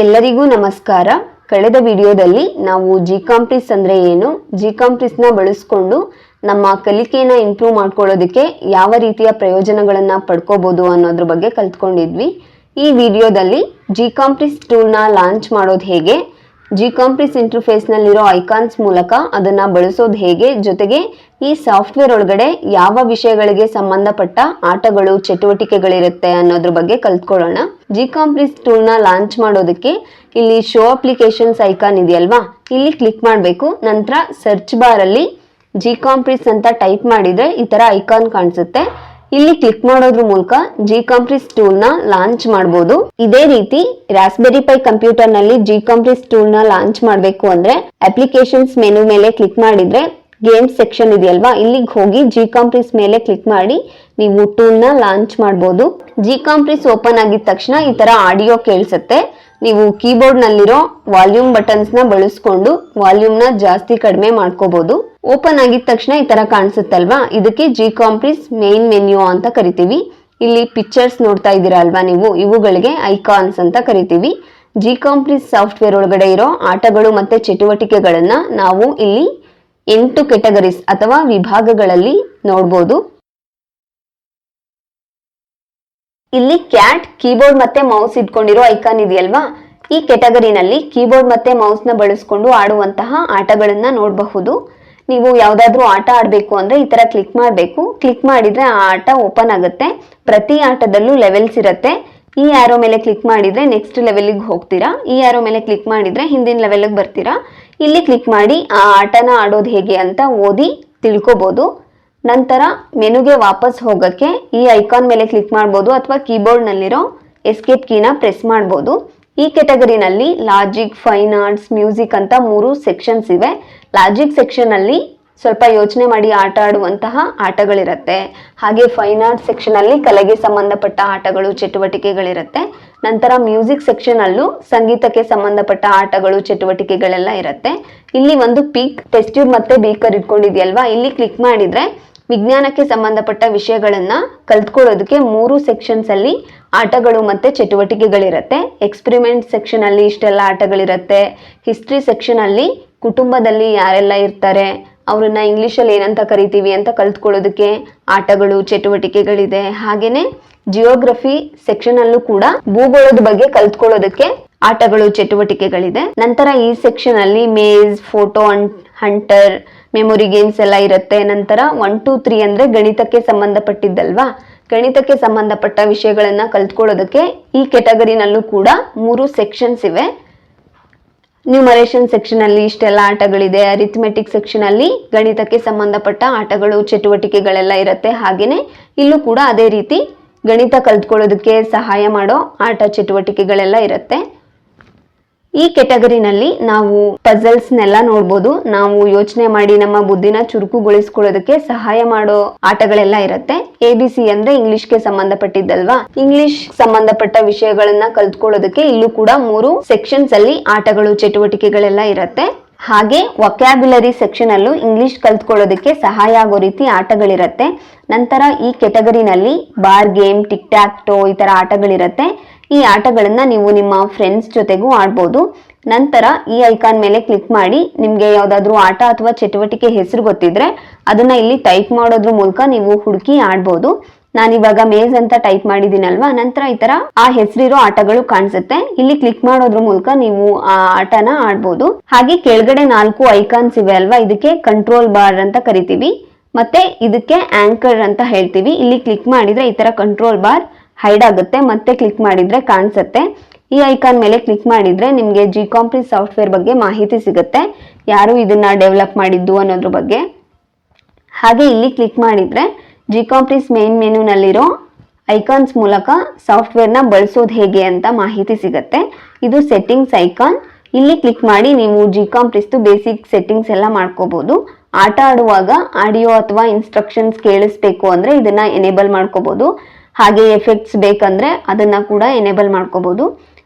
ಎಲ್ಲರಿಗೂ ನಮಸ್ಕಾರ. ಕಳೆದ ವಿಡಿಯೋದಲ್ಲಿ ನಾವು ಜಿಕಾಂಪ್ರಿಸ್ ಅಂದ್ರೆ ಏನು? ಜಿ ಜಿಕಾಂಪ್ರಿಸ್ನ ಬಳಸ್ಕೊಂಡು ನಮ್ಮ ಕಲಿಕೆಯನ್ನು ಇಂಪ್ರೂವ್ ಮಾಡ್ಕೊಳ್ಳೋದಕ್ಕೆ ಯಾವ ರೀತಿಯ ಪ್ರಯೋಜನಗಳನ್ನು ಪಡ್ಕೋಬೋದು ಅನ್ನೋದ್ರ ಬಗ್ಗೆ ಕಲ್ತ್ಕೊಂಡಿದ್ವಿ. ಈ ವಿಡಿಯೋದಲ್ಲಿ ಜಿ ಜಿಕಾಂಪ್ರಿಸ್ ಟೂಲ್ನ ಲಾಂಚ್ ಮಾಡೋದು ಹೇಗೆ? ಜಿಕಾಂಪ್ರಿಸ್ ಇಂಟರ್ಫೇಸ್ನಲ್ಲಿರೋ ಐಕಾನ್ಸ್ ಮೂಲಕ ಅದನ್ನು ಬಳಸೋದು ಹೇಗೆ? ಜೊತೆಗೆ ಈ ಸಾಫ್ಟ್ವೇರ್ ಒಳಗಡೆ ಯಾವ ವಿಷಯಗಳಿಗೆ ಸಂಬಂಧಪಟ್ಟ ಆಟಗಳು, ಚಟುವಟಿಕೆಗಳಿರುತ್ತೆ ಅನ್ನೋದ್ರ ಬಗ್ಗೆ ಕಲ್ತ್ಕೊಳ್ಳೋಣ. ಜಿಕಾಂಪ್ರಿಸ್ ಟೂಲ್ನ ಲಾಂಚ್ ಮಾಡೋದಕ್ಕೆ ಇಲ್ಲಿ ಶೋ ಅಪ್ಲಿಕೇಶನ್ಸ್ ಐಕಾನ್ ಇದೆಯಲ್ವಾ? ಇಲ್ಲಿ ಕ್ಲಿಕ್ ಮಾಡಬೇಕು. ನಂತರ ಸರ್ಚ್ ಬಾರಲ್ಲಿ ಜಿಕಾಂಪ್ರಿಸ್ ಅಂತ ಟೈಪ್ ಮಾಡಿದರೆ ಈ ಥರ ಐಕಾನ್ ಕಾಣಿಸುತ್ತೆ. ಇಲ್ಲಿ ಕ್ಲಿಕ್ ಮಾಡೋದ್ರ ಮೂಲಕ ಜಿ ಕಾಂಪ್ರಿಸ್ ಟೂಲ್ನ ಲಾಂಚ್ ಮಾಡಬಹುದು ಇದೇ ರೀತಿ ರಾಸ್ಬೆರಿ ಪೈ ಕಂಪ್ಯೂಟರ್ನಲ್ಲಿ ಜಿ ಕಾಂಪ್ರಿಸ್ ಟೂಲ್ನ ಲಾಂಚ್ ಮಾಡಬೇಕು ಅಂದ್ರೆ ಅಪ್ಲಿಕೇಶನ್ಸ್ ಮೆನು ಮೇಲೆ ಕ್ಲಿಕ್ ಮಾಡಿದ್ರೆ ಗೇಮ್ಸ್ ಸೆಕ್ಷನ್ ಇದೆಯಲ್ವಾ? ಇಲ್ಲಿಗೆ ಹೋಗಿ ಜಿ ಕಾಂಪ್ರಿಸ್ ಮೇಲೆ ಕ್ಲಿಕ್ ಮಾಡಿ ನೀವು ಟೂಲ್ನ ಲಾಂಚ್ ಮಾಡಬಹುದು ಜಿಕಾಂಪ್ರಿಸ್ ಓಪನ್ ಆಗಿದ ತಕ್ಷಣ ಈ ತರ ಆಡಿಯೋ ಕೇಳಿಸುತ್ತೆ. ನೀವು ಕೀಬೋರ್ಡ್ ನಲ್ಲಿರೋ ವಾಲ್ಯೂಮ್ ಬಟನ್ಸ್ನ ಬಳಸ್ಕೊಂಡು ವಾಲ್ಯೂಮ್ನ ಜಾಸ್ತಿ ಕಡಿಮೆ ಮಾಡ್ಕೋಬಹುದು ಓಪನ್ ಆಗಿದ ತಕ್ಷಣ ಈ ತರ ಕಾಣಿಸುತ್ತಲ್ವಾ? ಇದಕ್ಕೆ ಜಿ ಕಾಂಪ್ರಿಸ್ ಮೇನ್ ಮೆನ್ಯೂ ಅಂತ ಕರಿತೀವಿ. ಇಲ್ಲಿ ಪಿಕ್ಚರ್ಸ್ ನೋಡ್ತಾ ಇದ್ದೀರಾ ಅಲ್ವಾ ನೀವು? ಇವುಗಳಿಗೆ ಐಕಾನ್ಸ್ ಅಂತ ಕರಿತೀವಿ. ಜಿ ಕಾಂಪ್ರಿಸ್ ಸಾಫ್ಟ್ವೇರ್ ಒಳಗಡೆ ಇರೋ ಆಟಗಳು ಮತ್ತೆ ಚಟುವಟಿಕೆಗಳನ್ನ ನಾವು ಇಲ್ಲಿ ಎಂಟು ಕೆಟಗರೀಸ್ ಅಥವಾ ವಿಭಾಗಗಳಲ್ಲಿ ನೋಡ್ಬೋದು. ಇಲ್ಲಿ ಕ್ಯಾಟ್ ಕೀಬೋರ್ಡ್ ಮತ್ತೆ ಮೌಸ್ ಇಟ್ಕೊಂಡಿರೋ ಐಕಾನ್ ಇದೆಯಲ್ವಾ? ಈ ಕೆಟಗರಿನಲ್ಲಿ ಕೀಬೋರ್ಡ್ ಮತ್ತೆ ಮೌಸ್ನ ಬಳಸ್ಕೊಂಡು ಆಡುವಂತಹ ಆಟಗಳನ್ನ ನೋಡಬಹುದು. ನೀವು ಯಾವುದಾದ್ರೂ ಆಟ ಆಡಬೇಕು ಅಂದ್ರೆ ಈ ತರ ಕ್ಲಿಕ್ ಮಾಡಬೇಕು. ಕ್ಲಿಕ್ ಮಾಡಿದ್ರೆ ಆ ಆಟ ಓಪನ್ ಆಗುತ್ತೆ. ಪ್ರತಿ ಆಟದಲ್ಲೂ ಲೆವೆಲ್ಸ್ ಇರುತ್ತೆ. ಈ ಆರೋ ಮೇಲೆ ಕ್ಲಿಕ್ ಮಾಡಿದ್ರೆ ನೆಕ್ಸ್ಟ್ ಲೆವೆಲಿಗೆ ಹೋಗ್ತೀರಾ? ಈ ಆರೋ ಮೇಲೆ ಕ್ಲಿಕ್ ಮಾಡಿದ್ರೆ ಹಿಂದಿನ ಲೆವೆಲಿಗೆ ಬರ್ತೀರಾ? ಇಲ್ಲಿ ಕ್ಲಿಕ್ ಮಾಡಿ ಆ ಆಟನ ಆಡೋದು ಹೇಗೆ ಅಂತ ಓದಿ ತಿಳ್ಕೊಬೋದು. ನಂತರ ಮೆನುಗೆ ವಾಪಸ್ ಹೋಗಕ್ಕೆ ಈ ಐಕಾನ್ ಮೇಲೆ ಕ್ಲಿಕ್ ಮಾಡ್ಬೋದು ಅಥವಾ ಕೀಬೋರ್ಡ್ನಲ್ಲಿರೋ ಎಸ್ಕೇಪ್ ಕೀನ ಪ್ರೆಸ್ ಮಾಡ್ಬೋದು. ಈ ಕೆಟಗರಿನಲ್ಲಿ ಲಾಜಿಕ್ ಫೈನ್ ಆರ್ಟ್ಸ್ ಮ್ಯೂಸಿಕ್ ಅಂತ ಮೂರು ಸೆಕ್ಷನ್ಸ್ ಇವೆ. ಲಾಜಿಕ್ ಸೆಕ್ಷನ್ ಅಲ್ಲಿ ಸ್ವಲ್ಪ ಯೋಚನೆ ಮಾಡಿ ಆಟ ಆಡುವಂತಹ ಆಟಗಳಿರುತ್ತೆ. ಹಾಗೆ ಫೈನ್ ಆರ್ಟ್ಸ್ ಸೆಕ್ಷನ್ ಅಲ್ಲಿ ಕಲೆಗೆ ಸಂಬಂಧಪಟ್ಟ ಆಟಗಳು, ಚಟುವಟಿಕೆಗಳಿರುತ್ತೆ. ನಂತರ ಮ್ಯೂಸಿಕ್ ಸೆಕ್ಷನ್ ಅಲ್ಲೂ ಸಂಗೀತಕ್ಕೆ ಸಂಬಂಧಪಟ್ಟ ಆಟಗಳು, ಚಟುವಟಿಕೆಗಳೆಲ್ಲ ಇರುತ್ತೆ. ಇಲ್ಲಿ ಒಂದು ಪೀಕ್ ಟೆಸ್ಟ್ ಟ್ಯೂಬ್ ಮತ್ತೆ ಬೀಕರ್ ಇಟ್ಕೊಂಡಿದ್ಯಲ್ವಾ? ಇಲ್ಲಿ ಕ್ಲಿಕ್ ಮಾಡಿದ್ರೆ ವಿಜ್ಞಾನಕ್ಕೆ ಸಂಬಂಧಪಟ್ಟ ವಿಷಯಗಳನ್ನ ಕಲ್ತ್ಕೊಳ್ಳೋದಕ್ಕೆ ಮೂರು ಸೆಕ್ಷನ್ಸ್ ಅಲ್ಲಿ ಆಟಗಳು ಮತ್ತೆ ಚಟುವಟಿಕೆಗಳಿರುತ್ತೆ. ಎಕ್ಸ್ಪೆರಿಮೆಂಟ್ ಸೆಕ್ಷನ್ ಅಲ್ಲಿ ಇಷ್ಟೆಲ್ಲ ಆಟಗಳಿರುತ್ತೆ. ಹಿಸ್ಟ್ರಿ ಸೆಕ್ಷನ್ ಅಲ್ಲಿ ಕುಟುಂಬದಲ್ಲಿ ಯಾರೆಲ್ಲ ಇರ್ತಾರೆ, ಅವ್ರನ್ನ ಇಂಗ್ಲೀಷಲ್ಲಿ ಏನಂತ ಕರಿತೀವಿ ಅಂತ ಕಲ್ತ್ಕೊಳ್ಳೋದಕ್ಕೆ ಆಟಗಳು, ಚಟುವಟಿಕೆಗಳಿದೆ. ಹಾಗೆಯೇ ಜಿಯೋಗ್ರಫಿ ಸೆಕ್ಷನ್ ಅಲ್ಲೂ ಕೂಡ ಭೂಗೋಳದ ಬಗ್ಗೆ ಕಲ್ತ್ಕೊಳ್ಳೋದಕ್ಕೆ ಆಟಗಳು, ಚಟುವಟಿಕೆಗಳಿದೆ. ನಂತರ ಈ ಸೆಕ್ಷನ್ ಅಲ್ಲಿ maze photo hunter memory games ಎಲ್ಲ ಇರುತ್ತೆ. ನಂತರ ಒನ್ ಟೂ ತ್ರೀ ಅಂದ್ರೆ ಗಣಿತಕ್ಕೆ ಸಂಬಂಧಪಟ್ಟಿದ್ದಲ್ವಾ? ಗಣಿತಕ್ಕೆ ಸಂಬಂಧಪಟ್ಟ ವಿಷಯಗಳನ್ನ ಕಲ್ತ್ಕೊಳ್ಳೋದಕ್ಕೆ ಈ ಕೆಟಗರಿನಲ್ಲೂ ಕೂಡ ಮೂರು ಸೆಕ್ಷನ್ಸ್ ಇವೆ. ನ್ಯೂಮರೇಷನ್ ಸೆಕ್ಷನ್ ಅಲ್ಲಿ ಇಷ್ಟೆಲ್ಲ ಆಟಗಳಿದೆ. ಅರಿಥಮೆಟಿಕ್ ಸೆಕ್ಷನ್ ಅಲ್ಲಿ ಗಣಿತಕ್ಕೆ ಸಂಬಂಧಪಟ್ಟ ಆಟಗಳು, ಚಟುವಟಿಕೆಗಳೆಲ್ಲ ಇರುತ್ತೆ. ಹಾಗೇನೆ ಇಲ್ಲೂ ಕೂಡ ಅದೇ ರೀತಿ ಗಣಿತ ಕಲ್ತ್ಕೊಳ್ಳೋದಕ್ಕೆ ಸಹಾಯ ಮಾಡೋ ಆಟ, ಚಟುವಟಿಕೆಗಳೆಲ್ಲ ಇರುತ್ತೆ. ಈ ಕೆಟಗರಿನಲ್ಲಿ ನಾವು ಪಜಲ್ಸ್ನೆಲ್ಲ ನೋಡ್ಬೋದು. ನಾವು ಯೋಚನೆ ಮಾಡಿ ನಮ್ಮ ಬುದ್ಧಿನ ಚುರುಕುಗೊಳಿಸ್ಕೊಳ್ಳೋದಕ್ಕೆ ಸಹಾಯ ಮಾಡೋ ಆಟಗಳೆಲ್ಲ ಇರುತ್ತೆ. ಎ ಬಿ ಸಿ ಅಂದ್ರೆ ಇಂಗ್ಲಿಷ್ಗೆ ಸಂಬಂಧಪಟ್ಟಿದ್ದಲ್ವಾ? ಇಂಗ್ಲಿಷ್ ಸಂಬಂಧಪಟ್ಟ ವಿಷಯಗಳನ್ನ ಕಲ್ತ್ಕೊಳ್ಳೋದಕ್ಕೆ ಇಲ್ಲೂ ಕೂಡ ಮೂರು ಸೆಕ್ಷನ್ಸ್ ಅಲ್ಲಿ ಆಟಗಳು, ಚಟುವಟಿಕೆಗಳೆಲ್ಲ ಇರುತ್ತೆ. ಹಾಗೆ ವೊಕ್ಯಾಬ್ಯುಲರಿ ಸೆಕ್ಷನಲ್ಲೂ ಇಂಗ್ಲೀಷ್ ಕಲ್ತ್ಕೊಳ್ಳೋದಕ್ಕೆ ಸಹಾಯ ಆಗೋ ರೀತಿ ಆಟಗಳಿರುತ್ತೆ. ನಂತರ ಈ ಕೆಟಗರಿನಲ್ಲಿ bar game tic tac toe ಈ ಥರ ಆಟಗಳಿರುತ್ತೆ. ಈ ಆಟಗಳನ್ನು ನೀವು ನಿಮ್ಮ ಫ್ರೆಂಡ್ಸ್ ಜೊತೆಗೂ ಆಡ್ಬೋದು. ನಂತರ ಈ ಐಕಾನ್ ಮೇಲೆ ಕ್ಲಿಕ್ ಮಾಡಿ ನಿಮಗೆ ಯಾವುದಾದ್ರೂ ಆಟ ಅಥವಾ ಚಟುವಟಿಕೆ ಹೆಸರು ಗೊತ್ತಿದ್ರೆ ಅದನ್ನ ಇಲ್ಲಿ ಟೈಪ್ ಮಾಡೋದ್ರ ಮೂಲಕ ನೀವು ಹುಡುಕಿ ಆಡ್ಬೋದು. ನಾನಿವಾಗ ಮೇಜ್ ಅಂತ ಟೈಪ್ ಮಾಡಿದ್ದೀನಲ್ವಾ? ನಂತರ ಈ ತರ ಆ ಹೆಸರಿರೋ ಆಟಗಳು ಕಾಣಿಸುತ್ತೆ. ಇಲ್ಲಿ ಕ್ಲಿಕ್ ಮಾಡೋದ್ರ ಮೂಲಕ ನೀವು ಆ ಆಟನ ಆಡ್ಬೋದು. ಹಾಗೆ ಕೆಳಗಡೆ ನಾಲ್ಕು ಐಕಾನ್ಸ್ ಇವೆ ಅಲ್ವಾ? ಇದಕ್ಕೆ ಕಂಟ್ರೋಲ್ ಬಾರ್ ಅಂತ ಕರಿತೀವಿ. ಮತ್ತೆ ಇದಕ್ಕೆ ಆಂಕರ್ ಅಂತ ಹೇಳ್ತೀವಿ. ಇಲ್ಲಿ ಕ್ಲಿಕ್ ಮಾಡಿದ್ರೆ ಈ ತರ ಕಂಟ್ರೋಲ್ ಬಾರ್ ಹೈಡ್ ಆಗುತ್ತೆ. ಮತ್ತೆ ಕ್ಲಿಕ್ ಮಾಡಿದ್ರೆ ಕಾಣಿಸುತ್ತೆ. ಈ ಐಕಾನ್ ಮೇಲೆ ಕ್ಲಿಕ್ ಮಾಡಿದ್ರೆ ನಿಮಗೆ ಜಿ ಕಾಂಪ್ರಿ ಸಾಫ್ಟ್ವೇರ್ ಬಗ್ಗೆ ಮಾಹಿತಿ ಸಿಗುತ್ತೆ. ಯಾರು ಇದನ್ನ ಡೆವಲಪ್ ಮಾಡಿದ್ದು ಅನ್ನೋದ್ರ ಬಗ್ಗೆ. ಹಾಗೆ ಇಲ್ಲಿ ಕ್ಲಿಕ್ ಮಾಡಿದ್ರೆ ಜಿಕಾಂಪ್ರಿಸ್ ಮೇನ್ ಮೆನುನಲ್ಲಿರೋ ಐಕಾನ್ಸ್ ಮೂಲಕ ಸಾಫ್ಟ್ವೇರ್ನ ಬಳಸೋದು ಹೇಗೆ ಅಂತ ಮಾಹಿತಿ ಸಿಗುತ್ತೆ. ಇದು ಸೆಟ್ಟಿಂಗ್ಸ್ ಐಕಾನ್ ಇಲ್ಲಿ ಕ್ಲಿಕ್ ಮಾಡಿ ನೀವು ಜಿಕಾಂಪ್ರಿಸ್ದು ಬೇಸಿಕ್ ಸೆಟ್ಟಿಂಗ್ಸ್ ಎಲ್ಲ ಮಾಡ್ಕೋಬಹುದು ಆಟ ಆಡುವಾಗ ಆಡಿಯೋ ಅಥವಾ ಇನ್ಸ್ಟ್ರಕ್ಷನ್ಸ್ ಕೇಳಿಸ್ಬೇಕು ಅಂದ್ರೆ ಇದನ್ನ ಎನೇಬಲ್ ಮಾಡ್ಕೋಬಹುದು ಹಾಗೆ ಎಫೆಕ್ಟ್ಸ್ ಬೇಕಂದ್ರೆ ಅದನ್ನ ಕೂಡ ಎನೇಬಲ್ ಮಾಡ್ಕೋಬಹುದು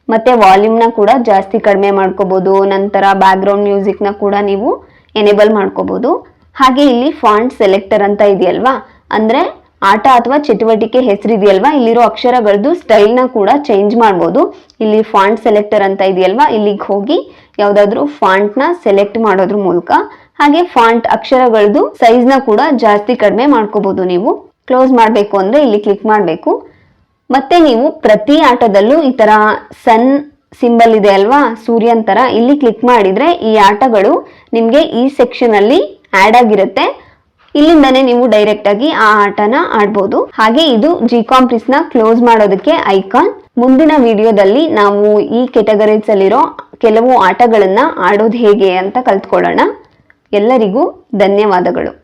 ಮತ್ತೆ ವಾಲ್ಯೂಮ್ನ ಕೂಡ ಜಾಸ್ತಿ ಕಡಿಮೆ ಮಾಡ್ಕೋಬಹುದು ನಂತರ ಬ್ಯಾಕ್ಗ್ರೌಂಡ್ ಮ್ಯೂಸಿಕ್ನ ಕೂಡ ನೀವು ಎನೇಬಲ್ ಮಾಡ್ಕೋಬಹುದು ಹಾಗೆ ಇಲ್ಲಿ ಫಾಂಟ್ ಸೆಲೆಕ್ಟರ್ ಅಂತ ಇದೆಯಲ್ವಾ? ಅಂದ್ರೆ ಆಟ ಅಥವಾ ಚಟುವಟಿಕೆ ಹೆಸರಿದೆಯಲ್ವಾ? ಇಲ್ಲಿರೋ ಅಕ್ಷರಗಳದ್ದು ಸ್ಟೈಲ್ನ ಕೂಡ ಚೇಂಜ್ ಮಾಡ್ಬೋದು. ಇಲ್ಲಿ ಫಾಂಟ್ ಸೆಲೆಕ್ಟರ್ ಅಂತ ಇದೆಯಲ್ವಾ? ಇಲ್ಲಿಗೆ ಹೋಗಿ ಯಾವುದಾದ್ರೂ ಫಾಂಟ್ನ ಸೆಲೆಕ್ಟ್ ಮಾಡೋದ್ರ ಮೂಲಕ. ಹಾಗೆ ಫಾಂಟ್ ಅಕ್ಷರಗಳದ್ದು ಸೈಜ್ನ ಕೂಡ ಜಾಸ್ತಿ ಕಡಿಮೆ ಮಾಡ್ಕೋಬಹುದು ನೀವು. ಕ್ಲೋಸ್ ಮಾಡಬೇಕು ಅಂದರೆ ಇಲ್ಲಿ ಕ್ಲಿಕ್ ಮಾಡಬೇಕು. ಮತ್ತೆ ನೀವು ಪ್ರತಿ ಆಟದಲ್ಲೂ ಈ ಥರ ಸನ್ ಸಿಂಬಲ್ ಇದೆ ಅಲ್ವಾ? ಸೂರ್ಯನ್ ಥರ ಇಲ್ಲಿ ಕ್ಲಿಕ್ ಮಾಡಿದರೆ ಈ ಆಟಗಳು ನಿಮಗೆ ಈ ಸೆಕ್ಷನಲ್ಲಿ ಆ್ಯಡ್ ಆಗಿರುತ್ತೆ. ಇಲ್ಲಿಂದಾನೇ ನೀವು ಡೈರೆಕ್ಟ್ ಆಗಿ ಆ ಆಟನ ಆಡ್ಬೋದು. ಹಾಗೆ ಇದು ಜಿ ಕಾಂಪ್ಲಿಸ್ನ ಕ್ಲೋಸ್ ಮಾಡೋದಕ್ಕೆ ಐಕಾನ್ ಮುಂದಿನ ವಿಡಿಯೋದಲ್ಲಿ ನಾವು ಈ ಕೆಟಗರೀಸ್ ಅಲ್ಲಿರೋ ಕೆಲವು ಆಟಗಳನ್ನ ಆಡೋದು ಹೇಗೆ ಅಂತ ಕಲ್ತ್ಕೊಳ್ಳೋಣ. ಎಲ್ಲರಿಗೂ ಧನ್ಯವಾದಗಳು.